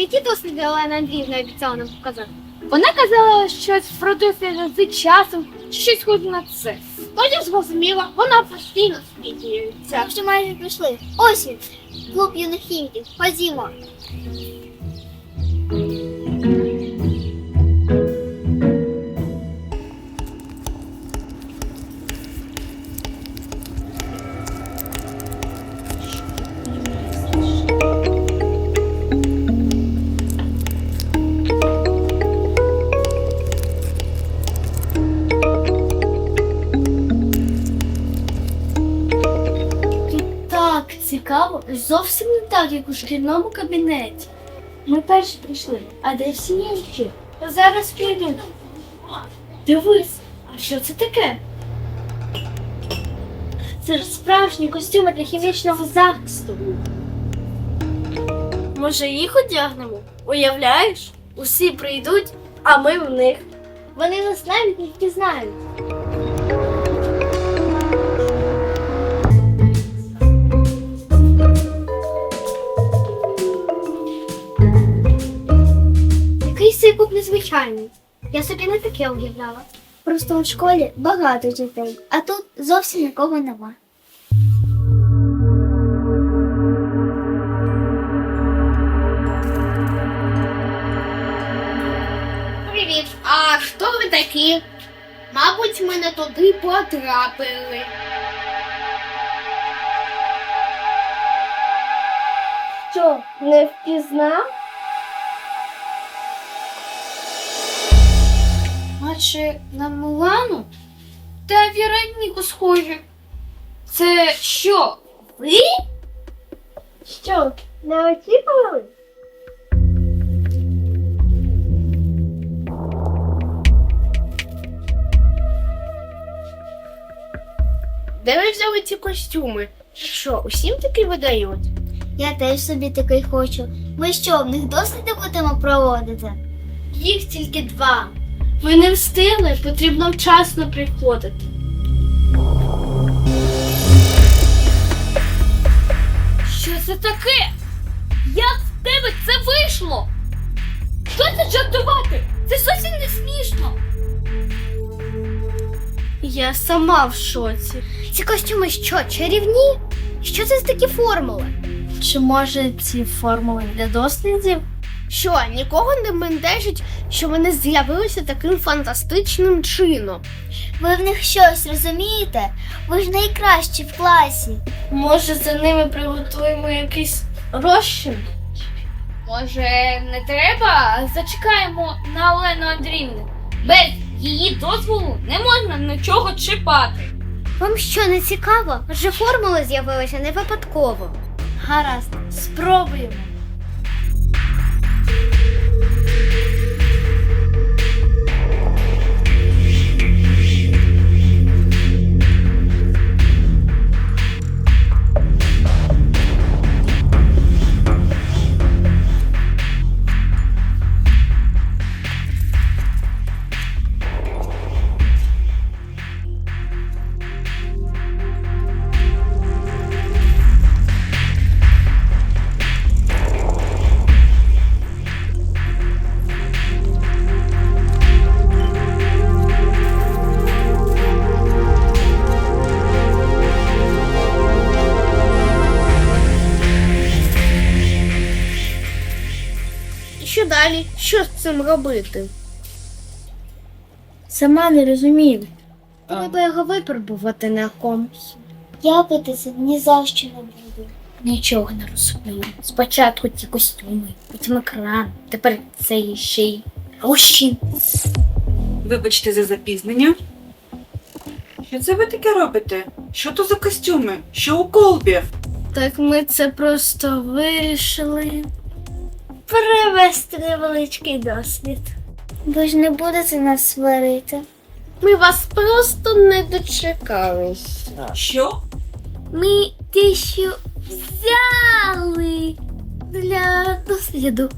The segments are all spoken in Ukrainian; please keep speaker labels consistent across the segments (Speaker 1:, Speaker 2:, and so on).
Speaker 1: Цікаво, які досліди Олена Андріївна обіцяла нам показати? Вона казала щось про досліди з часом, чи щось схоже на це. Потім зрозуміла, вона постійно сміється.
Speaker 2: Так що майже прийшли. Ось він, клуб юних хіміків. Ходімо.
Speaker 3: Зовсім не так, як у шкільному кабінеті. Ми перші прийшли, а де всі інші? Зараз підуть. Дивись, а що це таке? Це ж справжні костюми для хімічного захисту. Може, їх одягнемо? Уявляєш? Усі прийдуть, а ми в них. Вони нас навіть не впізнають.
Speaker 1: Цей клуб незвичайний. Я собі не таке уявляла.
Speaker 2: Просто у школі багато дітей, а тут зовсім нікого нема.
Speaker 1: Привіт, а хто ви такі? Мабуть, ми не туди потрапили.
Speaker 3: Що, не впізнав?
Speaker 1: Наче на Милану та Віроніку схожі. Це що? Ви?
Speaker 3: Що, не очікували?
Speaker 1: Де ви взяли ці костюми? Що, усім таки видають?
Speaker 2: Я теж собі такий хочу. Ми що, в них досліди будемо проводити?
Speaker 3: Їх тільки два. Ви не встигли, потрібно вчасно приходити.
Speaker 1: Що це таке? Як в тебе це вийшло? Що це жартувати? Це зовсім не смішно.
Speaker 3: Я сама в шоці.
Speaker 1: Ці костюми що, чарівні? Що це за такі формули?
Speaker 3: Чи може ці формули для дослідів?
Speaker 1: Що, нікого не мендежить, що вони з'явилися таким фантастичним чином.
Speaker 2: Ви в них щось розумієте? Ви ж найкращі в класі.
Speaker 3: Може, за ними приготуємо якийсь розчин?
Speaker 1: Може, не треба? Зачекаємо на Олену Андріївну. Без її дозволу не можна нічого чіпати. Вам що не цікаво? Адже формули з'явилися не випадково.
Speaker 3: Гаразд, спробуємо.
Speaker 1: Далі? Що з цим робити?
Speaker 3: Сама не розумію.
Speaker 1: Треба його випробувати на комусь.
Speaker 2: Я пити це ні за що не буду.
Speaker 1: Нічого не розумію. Спочатку ті костюми, потім екран, тепер це ще й розчин.
Speaker 4: Вибачте за запізнення. Що це ви таке робите? Що то за костюми? Що у колбі?
Speaker 3: Так ми це просто вирішили.
Speaker 2: Провести невеличкий дослід. Ви ж не будете нас сварити.
Speaker 1: Ми вас просто не дочекалися.
Speaker 4: Що?
Speaker 1: Ми дещо взяли для досліду.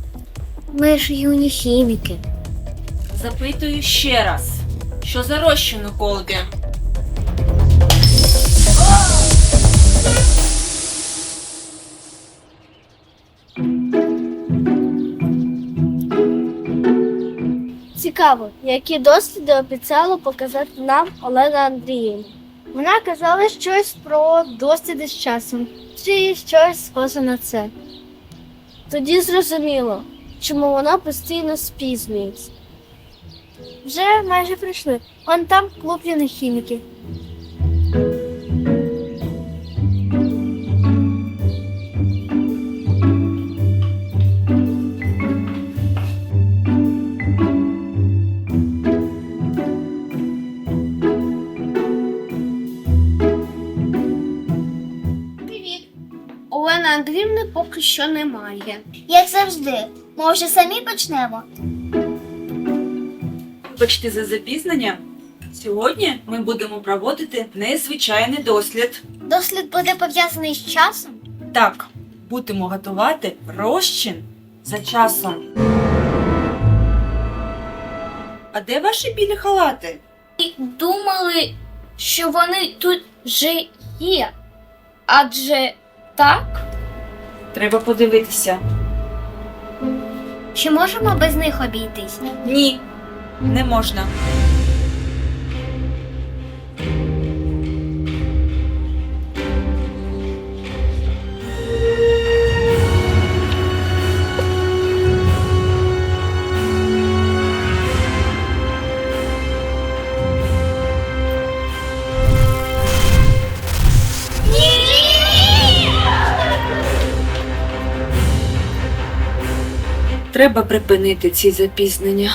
Speaker 1: Ми ж юні хіміки.
Speaker 4: Запитую ще раз. Що за розчин у колбі?
Speaker 3: Цікаво, які досліди обіцяла показати нам Олена Андріївна. Вона казала щось про досліди з часом, чи щось схоже на це. Тоді зрозуміло, чому вона постійно спізнюється. Вже майже прийшли. Он там клуб юних хіміків.
Speaker 1: Олена Андріївни поки що немає.
Speaker 2: Як завжди, може самі почнемо?
Speaker 4: Вибачте за запізнення. Сьогодні ми будемо проводити незвичайний дослід.
Speaker 2: Дослід буде пов'язаний з часом?
Speaker 4: Так, будемо готувати розчин за часом. А де ваші білі халати?
Speaker 1: І думали, що вони тут вже є. Адже так?
Speaker 4: Треба подивитися.
Speaker 2: Чи можемо без них обійтись?
Speaker 4: Ні, не можна. Треба припинити ці запізнення.